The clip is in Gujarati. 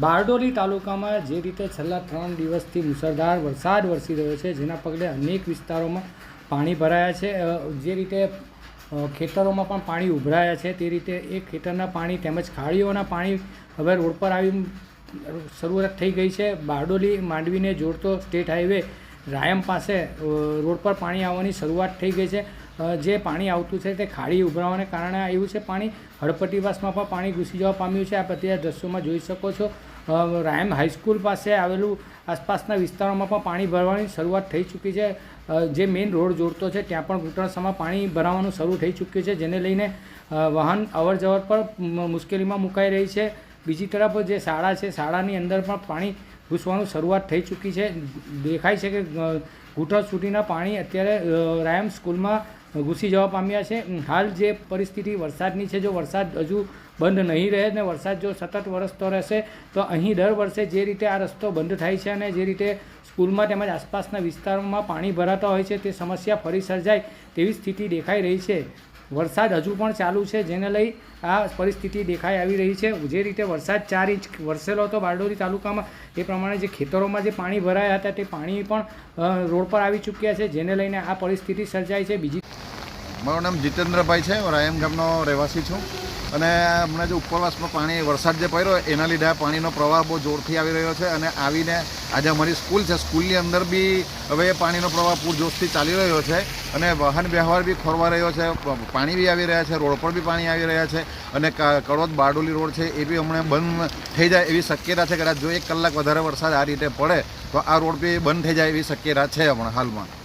બારડોલી તાલુકામાં જે રીતે છેલ્લા ત્રણ દિવસથી મુસળધાર વરસાદ વરસી રહ્યો છે, જેના પગલે અનેક વિસ્તારોમાં પાણી ભરાયા છે. જે રીતે ખેતરોમાં પણ પાણી ઉભરાયા છે, તે રીતે એ ખેતરના પાણી તેમજ ખાડીઓના પાણી હવે રોડ પર આવી શરૂઆત થઈ ગઈ છે. બારડોલી માંડવીને જોડતો સ્ટેટ હાઈવે રાયમ પાસે રોડ પર પાણી આવવાની શરૂઆત થઈ ગઈ છે. જે પાણી આવતું છે તે ખાડી ઉભરાવાને કારણે આવ્યું છે, પાણી હળપટ્ટીવાસમાં પણ પાણી ઘૂસી જવા પામ્યું છે. આ બધા દ્રશ્યોમાં જોઈ શકો છો. રાયમ હાઈસ્કૂલ પાસે આવેલું આસપાસના વિસ્તારોમાં પણ પાણી ભરવાની શરૂઆત થઈ ચૂકી છે. જે મેઇન રોડ જોડતો છે, ત્યાં પણ ઘૂંટણસમાં પાણી ભરાવાનું શરૂ થઈ ચૂક્યું છે, જેને લઈને વાહન અવર જવર પર મુશ્કેલીમાં મુકાઈ રહી છે. બીજી તરફ જે શાળા છે, શાળાની અંદર પણ પાણી ઘૂસવાનું શરૂઆત થઈ ચૂકી છે. દેખાય છે કે ઘૂંટણ સુધીના પાણી અત્યારે રાયમ સ્કૂલમાં ઘૂસી જવા પામ્યા છે. હાલ જે પરિસ્થિતિ વરસાદની છે, જો વરસાદ હજુ બંધ નહીં રહે ને વરસાદ જો સતત વરસતો રહેશે, તો અહીં દર વર્ષે જે રીતે આ રસ્તો બંધ થાય છે અને જે રીતે સ્કૂલમાં તેમજ આસપાસના વિસ્તારોમાં પાણી ભરાતા હોય છે, તે સમસ્યા ફરી સર્જાય તેવી સ્થિતિ દેખાઈ રહી છે. વરસાદ હજુ પણ ચાલુ છે, જેને લઈ આ પરિસ્થિતિ દેખાઈ આવી રહી છે. જે રીતે વરસાદ ચાર ઇંચ વરસેલો હતો બારડોલી તાલુકામાં, એ પ્રમાણે જે ખેતરોમાં જે પાણી ભરાયા હતા, તે પાણી પણ રોડ પર આવી ચૂક્યા છે, જેને લઈને આ પરિસ્થિતિ સર્જાઈ છે. બીજી મારું નામ જીતેન્દ્રભાઈ છે, હું રાયમ ગામનો રહેવાસી છું. અને હમણાં જે ઉપરવાસમાં પાણી, વરસાદ જે પડ્યો, એના લીધે પાણીનો પ્રવાહ બહુ જોરથી આવી રહ્યો છે અને આવીને આજે અમારી સ્કૂલ છે. સ્કૂલની અંદર બી હવે પાણીનો પ્રવાહ પૂરજોશથી ચાલી રહ્યો છે અને વાહન વ્યવહાર બી ખોરવા રહ્યો છે. પાણી બી આવી રહ્યા છે, રોડ પર બી પાણી આવી રહ્યા છે અને કડોદ બારડોલી રોડ છે એ બી હમણાં બંધ થઈ જાય એવી શક્યતા છે. કદાચ જો એક કલાક વધારે વરસાદ આ રીતે પડે તો આ રોડ બી બંધ થઈ જાય એવી શક્યતા છે હમણાં હાલમાં.